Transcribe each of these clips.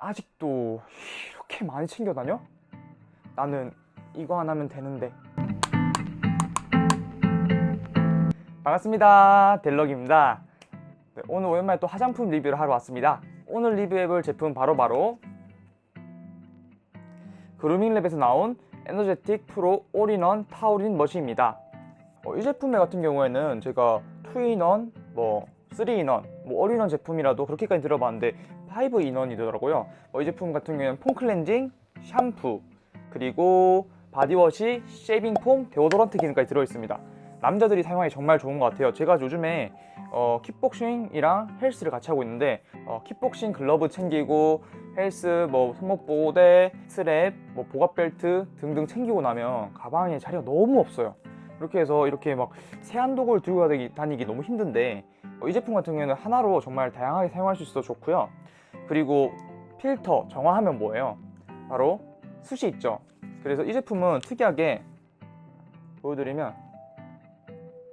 아직도 이렇게 많이 챙겨 다녀? 나는 이거 하나면 되는데. 반갑습니다. 델럭입니다. 네, 오늘 오랜만에 또 화장품 리뷰를 하러 왔습니다. 오늘 리뷰해볼 제품 바로바로 그루밍랩에서 나온 에너제틱 프로 올인원 타우린 머신입니다. 어, 이 제품 같은 경우에는 제가 2인원, 뭐 3인원, 뭐 올인원 제품이라도 그렇게까지 들어봤는데 5 인원이더라고요. 어, 이 제품 같은 경우에는 폼 클렌징, 샴푸, 그리고 바디워시, 쉐이빙 폼, 데오도런트 기능까지 들어있습니다. 남자들이 사용하기 정말 좋은 것 같아요. 제가 요즘에 어, 킥복싱이랑 헬스를 같이 하고 있는데 어, 킥복싱 글러브 챙기고 헬스 뭐 손목 보호대, 스트랩, 뭐 보갑벨트 등등 챙기고 나면 가방에 자리가 너무 없어요. 이렇게 해서 이렇게 막 세안도구를 들고 다니기, 너무 힘든데 어, 이 제품 같은 경우에는 하나로 정말 다양하게 사용할 수 있어서 좋고요. 그리고 필터 정화하면 뭐예요? 바로 숱이 있죠. 그래서 이 제품은 특이하게 보여드리면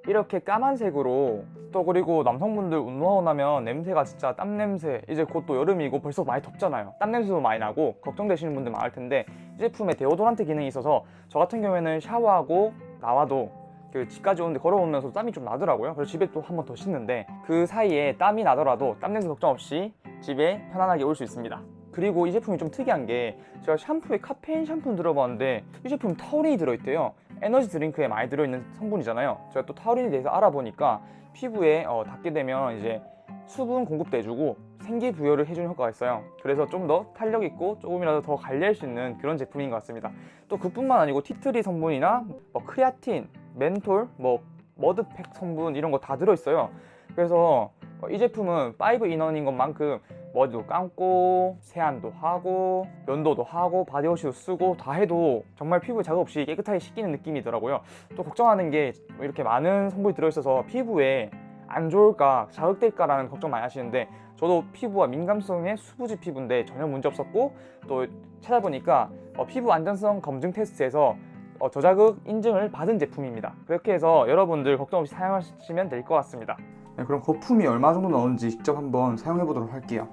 이렇게 까만색으로 또 그리고 남성분들 운동하고 나면 냄새가 진짜 땀 냄새 이제 곧 또 여름이고 벌써 많이 덥잖아요 땀 냄새도 많이 나고 걱정되시는 분들 많을 텐데 이 제품에 데오도란트 기능이 있어서 저 같은 경우에는 샤워하고 나와도 그 집까지 오는데 걸어오면서 땀이 좀 나더라고요. 그래서 집에 또 한 번 더 씻는데 그 사이에 땀이 나더라도 땀 냄새 걱정 없이 집에 편안하게 올 수 있습니다. 그리고 이 제품이 좀 특이한 게 제가 샴푸에 카페인 샴푸 들어봤는데 이 제품 타우린이 들어있대요. 에너지 드링크에 많이 들어있는 성분이잖아요. 제가 또 타우린에 대해서 알아보니까 피부에 어, 닿게 되면 이제 수분 공급도 해주고 생기 부여를 해주는 효과가 있어요. 그래서 좀 더 탄력 있고 조금이라도 더 관리할 수 있는 그런 제품인 것 같습니다. 또 그뿐만 아니고 티트리 성분이나 뭐 크레아틴, 멘톨, 뭐 머드팩 성분 이런 거 다 들어있어요. 그래서 어, 이 제품은 5인원인 것만큼 머리도 감고 세안도 하고 면도도 하고 바디워시도 쓰고 다 해도 정말 피부에 자극 없이 깨끗하게 씻기는 느낌이더라고요. 또 걱정하는 게뭐 이렇게 많은 성분이 들어있어서 피부에 안 좋을까 자극될까라는 걱정 많이 하시는데 저도 피부와 민감성의 수부지 피부인데 전혀 문제 없었고 또 찾아보니까 어, 피부 안전성 검증 테스트에서 어, 저자극 인증을 받은 제품입니다. 그렇게 해서 여러분들 걱정 없이 사용하시면 될 것 같습니다. 네, 그럼 거품이 얼마 정도 나오는지 직접 한번 사용해 보도록 할게요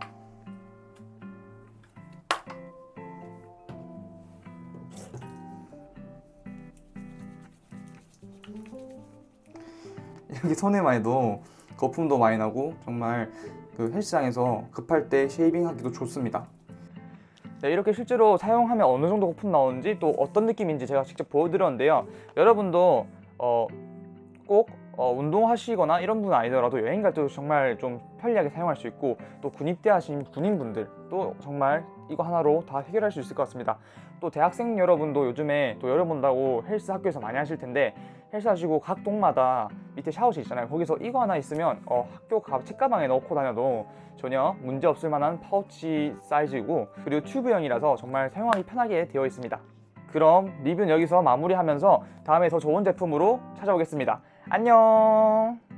이렇게 손에만 해도 거품도 많이 나고 정말 그 헬스장에서 급할 때 쉐이빙하기도 좋습니다. 네, 이렇게 실제로 사용하면 어느 정도 거품 나오는지 또 어떤 느낌인지 제가 직접 보여드렸는데요. 여러분도 어, 꼭 어, 운동하시거나 이런 분 아니더라도 여행 갈 때도 정말 좀 편리하게 사용할 수 있고 또 군입대 하신 군인분들도 정말 이거 하나로 다 해결할 수 있을 것 같습니다. 또 대학생 여러분도 요즘에 또 여름 온다고 헬스 학교에서 많이 하실 텐데 헬스 하시고 각 동마다 밑에 샤워실 있잖아요. 거기서 이거 하나 있으면 어, 학교 가, 책가방에 넣고 다녀도 전혀 문제 없을 만한 파우치 사이즈이고 그리고 튜브형이라서 정말 사용하기 편하게 되어 있습니다. 그럼 리뷰는 여기서 마무리하면서 다음에 더 좋은 제품으로 찾아오겠습니다. 안녕!